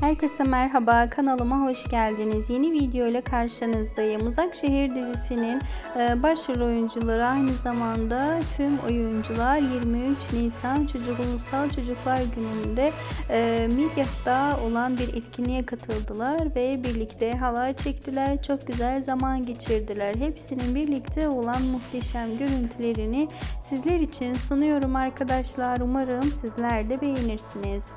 Herkese merhaba kanalıma hoş geldiniz. Yeni video ile karşınızdayım. Uzak Şehir dizisinin e, başrol oyuncuları aynı zamanda tüm oyuncular 23 Nisan Çocuk Ulusal Çocuklar Günü'nde e, Midyat'ta olan bir etkinliğe katıldılar ve birlikte halay çektiler. Çok güzel zaman geçirdiler. Hepsinin birlikte olan muhteşem görüntülerini sizler için sunuyorum arkadaşlar. Umarım sizler de beğenirsiniz.